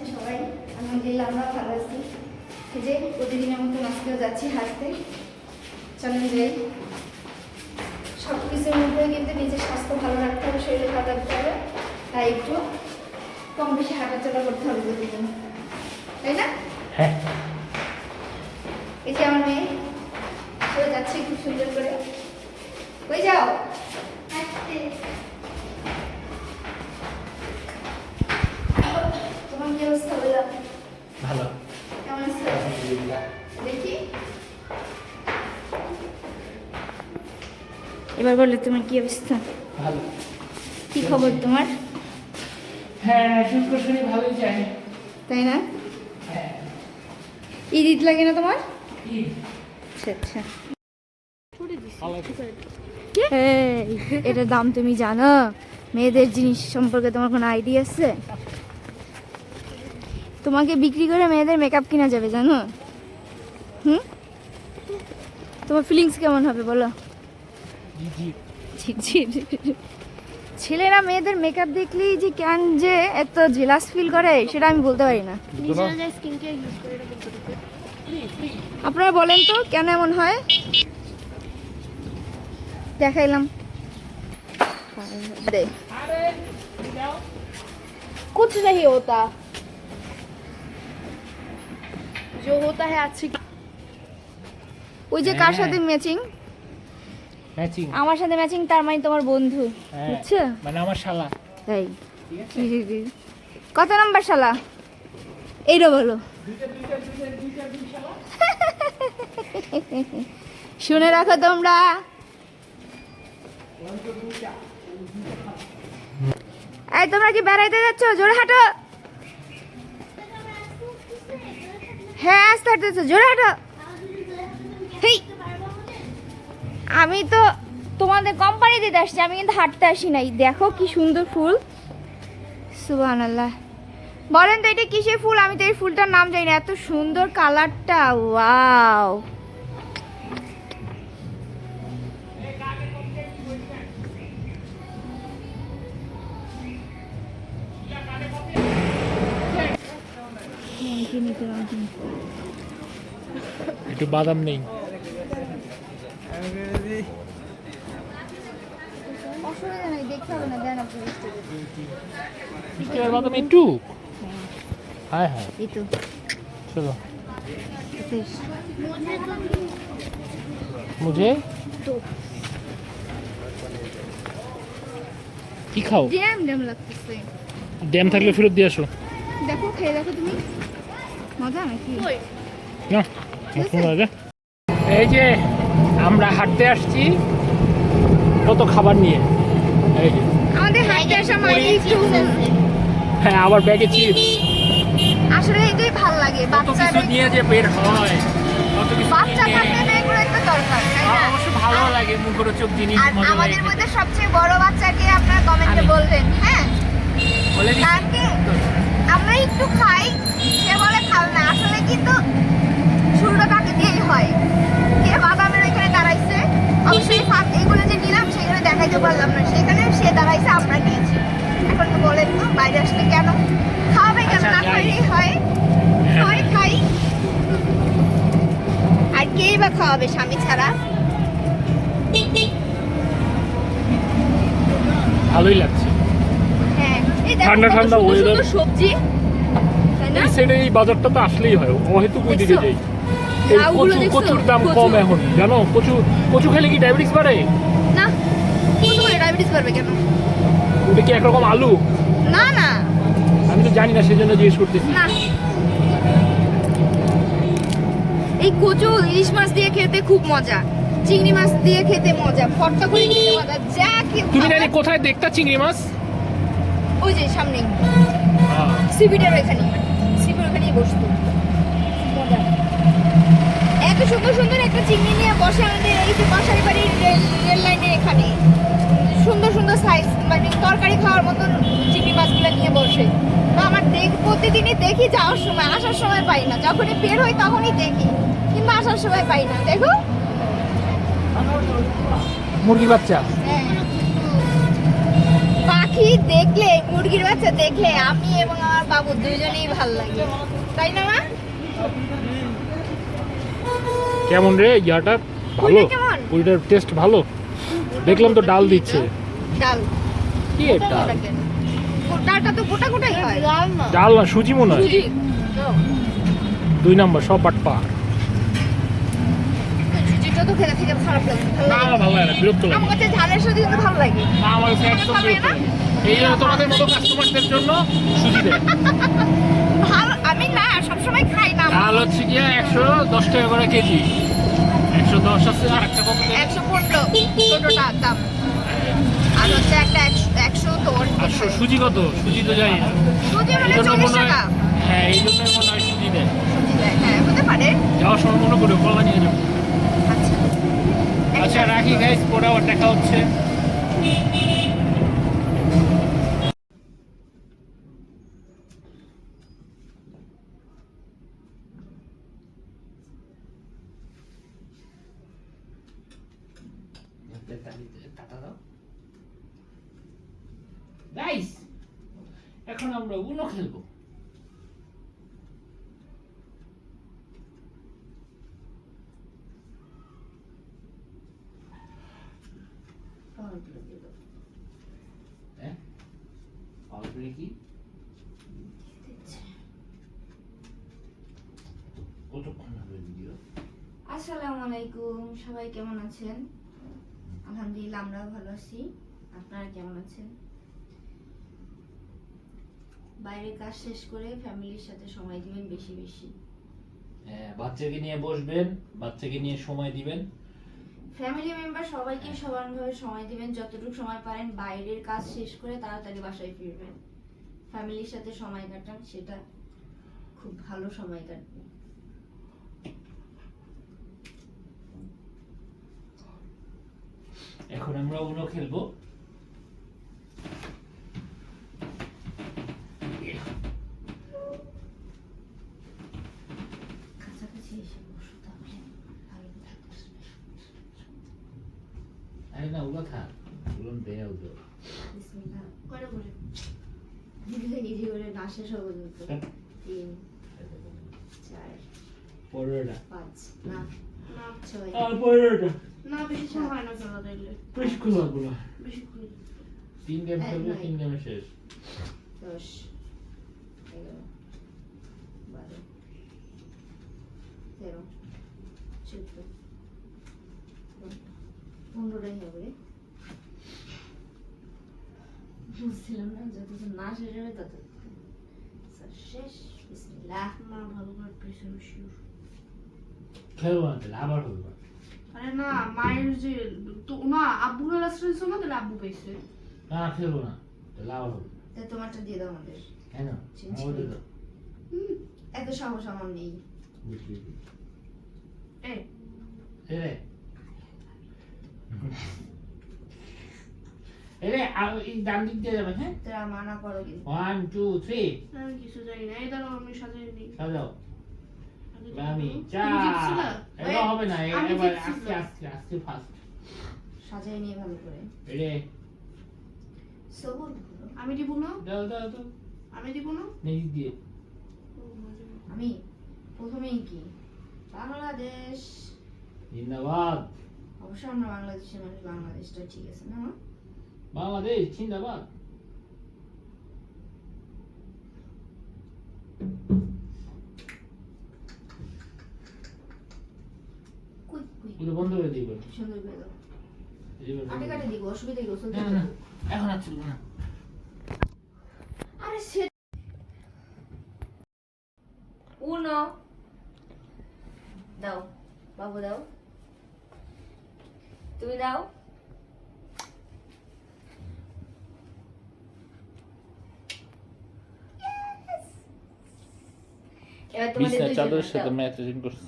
আছেন সবাই। আলহামদুলিল্লাহ আমরা ভালো আছি। এই যে প্রতিদিনের মতো আজকেও যাচ্ছি হাঁটতে। চলেন যে সব কিছুর মধ্যে কিন্তু নিজের স্বাস্থ্য ভালো রাখতে হবে শরীর ভালো রাখতে হবে। তাই একটু কম বেশি হাঁটাচলা করতে হবে প্রতিদিন। তাই না? হ্যাঁ। এই যে আমার মেয়ে সেও যাচ্ছে খুব সুন্দর করে। ওই যাও? হাঁটতে তোমার কি অবস্থা বলো ভালো কেমন আছো আলহামদুলিল্লাহ দেখি এবার বলো তোমার কি অবস্থা? ভালো। কি খবর তোমার? হ্যাঁ শুক্র শনি ভালোই যায়। তাই না? হ্যাঁ। ঈদ ঈদ লাগে না তোমার? আচ্ছা আচ্ছা। এটার দাম তুমি জানো? মেয়েদের জিনিস সম্পর্কে তোমার কোনো আইডিয়া আছে? তোমাকে বিক্রি করে মেয়েদের মেকআপ কিনা যাবে জানো? হুম? তোমার ফিলিংস কেমন হবে বলো। ছেলেরা মেয়েদের মেকআপ দেখলেই যে কেন যে এত জেলাস ফিল করে সেটা আমি বলতে পারি না আপনারা বলেন তো কেন এমন হয় দেখাইলাম দে कुछ नहीं होता जो होता है अच्छी ওই যে কার হ্যাঁ। সাথে ম্যাচিং ম্যাচিং আমার সাথে ম্যাচিং তার মানে তোমার বন্ধু বুঝছ? মানে আমার শালা। তাই। ঠিক আছে? কত নাম্বার শালা? এইটা বলো। শুনে রাখো তোমরা। এই তোমরা কি বেড়াইতে যাচ্ছ? জোরে হাঁটো। হ্যাঁ আস্তে হাঁটতেছ জোরে হাঁটো। আমি তো তোমাদের কোম্পানি দিতে আসছি, আমি কিন্তু হাঁটতে আসি নাই। দেখো কি সুন্দর ফুল। সুবান আল্লাহ বলেন তো এটা কিসের ফুল? আমি তো এই ফুলটার নাম জানি না। এত সুন্দর কালারটা, ওয়াও। একটু বাদাম নেই। একটু হ্যাঁ হ্যাঁ চলো মুঝে কি খাও? লাগতেছে ড্যাম থাকলে ফেরত দিয়ে আসো দেখো খেয়ে দেখো তুমি মজা নাকি না মজা এই যে আমরা হাঁটতে আসছি কত খাবার নিয়ে? আমাদের আসা মানে একটু হ্যাঁ আবার ব্যাগে চিপস আসলে এটাই ভালো লাগে নিয়ে যে বের হয় কত কিছু বাচ্চা নিয়ে থাকলে তো এগুলো একটা দরকার তাই না? অবশ্য ভালো লাগে মুখরোচক জিনিস মজা আমাদের মধ্যে সবচেয়ে বড় বাচ্চাকে আপনারা কমেন্টে। বলবেন হ্যাঁ? বলে দিচ্ছি। আমরা একটু খাই সে বলে খাও না আসলে কিন্তু শুরুটা তাকে দিয়েই হয়। কেই বা খাওয়াবে স্বামী ছাড়া। ভালোই লাগছে। হ্যাঁ ঠান্ডা ঠান্ডা সুন্দর সবজি তাই না? এই সাইডে এই বাজারটা তো আসলেই হয়। অহেতুক ওই দিকে যাই এই কচু কচুর দাম কম এখন জানো? কচু কচু খেলে কি ডায়াবেটিস বাড়ে? না কত করে ডায়াবেটিস বাড়বে কেন? ওটা কি একরকম আলু? না না। আমি তো জানি না সেজন্য জিজ্ঞেস করতেছি। না। এই কচু ইলিশ মাছ দিয়ে খেতে খুব মজা। চিংড়ি মাছ দিয়ে খেতে মজা। ফটকা করে খেতে মজা যা তুমি জানি কোথায় দেখতা চিংড়ি মাছ? ওই যে সামনেই। সিবিটার ওখানে সিবির ওখানেই বসতো। মজা। এত সুন্দর সুন্দর একটা চিংড়ি নিয়ে বসে আমাদের এই যে বাসারি বাড়ির রেল রেল লাইনের এখানে। সুন্দর সুন্দর সাইজ মানে তরকারি খাওয়ার মতন চিংড়ি মাছগুলো নিয়ে বসে। তো আমার দেখ প্রতিদিনই দেখি যাওয়ার সময় আসার সময় পাই না। যখনই বের হই তখনই দেখি কিন্তু আসার সময় পাই না। দেখো। মুরগি বাচ্চা? হ্যাঁ। পাখি দেখলে মুরগির বাচ্চা দেখলে আমি এবং আমার বাবু আপু দুইজনেই ভালো লাগে। তাই না মা? কেমন রে ইয়াটা? ভালো? পুরিটার টেস্ট ভালো? দেখলাম তো ডাল দিচ্ছে। ডাল। কি এটা ডালটা তো গোটা গোটাই হয়। ডাল না। সুজি মনে হয়? দুই নাম্বার সব বাট পা সুজিটা তো খেতে খেতে খারাপ লাগে। না আমার ভালো লাগে না বিরক্ত লাগে। আমার কাছে ঝালের সাথে কিন্তু ভালো লাগে। না আমার কাছে একদম খাবে বিরক্ত না? লাগে। এই জন্য তোমাদের মতো কাস্টমারদের জন্য সুজি দেয় ভালো আমি না সবসময় খাই না। ডাল হচ্ছে গিয়ে একশো দশ টাকা করে কেজি। একশো দশ আছে আর একটা কত? একশো পনেরো। ছোটটা দাম। আর হচ্ছে একটা একশো একশো তোর একশো সু- সুজি কত? সুজি তো যাই সুজি মানে চল্লিশ টাকা। হ্যাঁ এই জন্য মনে হয় সুজি দেয়। সুজি দেয় হ্যাঁ হতে পারে। যাওয়ার সময় মনে করে কলা নিয়ে যাব আচ্ছা। আচ্ছা রাখি গাইস পরে আবার দেখা হচ্ছে। এখন আমরা উনো খেলব। হ্যাঁ? কি? কতক্ষণ হবে ভিডিও আসসালামু আলাইকুম সবাই কেমন আছেন? আলহামদুলিল্লাহ আমরাও ভালো আছি। আপনারা কেমন আছেন? বাইরের কাজ শেষ করে ফ্যামিলির সাথে সময় দিবেন বেশি বেশি। হ্যাঁ, বাচ্চাকে নিয়ে বসবেন বাচ্চাকে নিয়ে সময় দিবেন। ফ্যামিলি মেম্বার সবাইকে সমানভাবে সময় দিবেন যতটুকু সময় পারেন বাইরের কাজ শেষ করে তাড়াতাড়ি বাসায় ফিরবেন। ফ্যামিলির সাথে সময় কাটান সেটা খুব ভালো সময় কাটবে। এখন আমরা উনো খেলব কাছাকাছি এসে বসো তাহলে ভালো লাগবে। আরে না ওগুলো থাক ওগুলো দেয়া ওগুলো বিসমিল্লাহ করে বলে ধীরে ধীরে করে না শেষ হওয়া পর্যন্ত তিন চার পনেরোটা পাঁচ না না ছয় আর পনেরোটা না বেশি সময় হয় না খেলা তাইলে বেশ খোলা গুলো বেশি খুলি তিন গেম এক খেলব নয়। তিন গেমে শেষ দশ এগারো বারো তেরো চোদ্দ পনেরোটাই হবে বুঝছিলাম না যতক্ষণ না শেষ হবে তত আচ্ছা, শেষ? বিসমিল্লাহ না ভালো করে আমি শিওর খেলব তাহলে আবার হবে আরে না মায়ের যে তো না আব্বু লাস্ট রেস না তাহলে আব্বু পেয়েছে। না খেলব না তাহলে আবার হবে তাই তোমারটা দিয়ে দাও আমাদের। কেন? আমাদের তো হুম এত সাহস আমার নেই। বুঝলি এ এরে এই ডান দিক দিয়ে যাবে হ্যাঁ? মানা করো কিন্তু। ওয়ান টু থ্রি আমি কিছু জানি না। এই আমি সাজাই নি সাজাও। আমি জিতছিলে? এটা হবে না এবার আস্তে আস্তে আস্তে ফাস্ট সাজাই নিয়ে ভালো করে। এরে আমি দিব না? দাও দাও দাও। আমি দিব না? নেই দিয়ে। আমি প্রথমেই কি? বাংলাদেশ। জিন্দাবাদ। অবশ্য আমরা বাংলাদেশের মানুষ বাংলাদেশটা ঠিক আছে না? বাংলাদেশ জিন্দাবাদ। কুইক কুইক বন্ধ করে দিই এবার। সুন্দর করে দাও। এবার বন্ধ আটে কাটে দিব অসুবিধা কি গোসল না, না, না, এখন আর চলবে না। আরে সে উনো। দাও বাবু দাও। তুমি দাও। বিছনার চাদরের সাথে। ম্যাচ করছ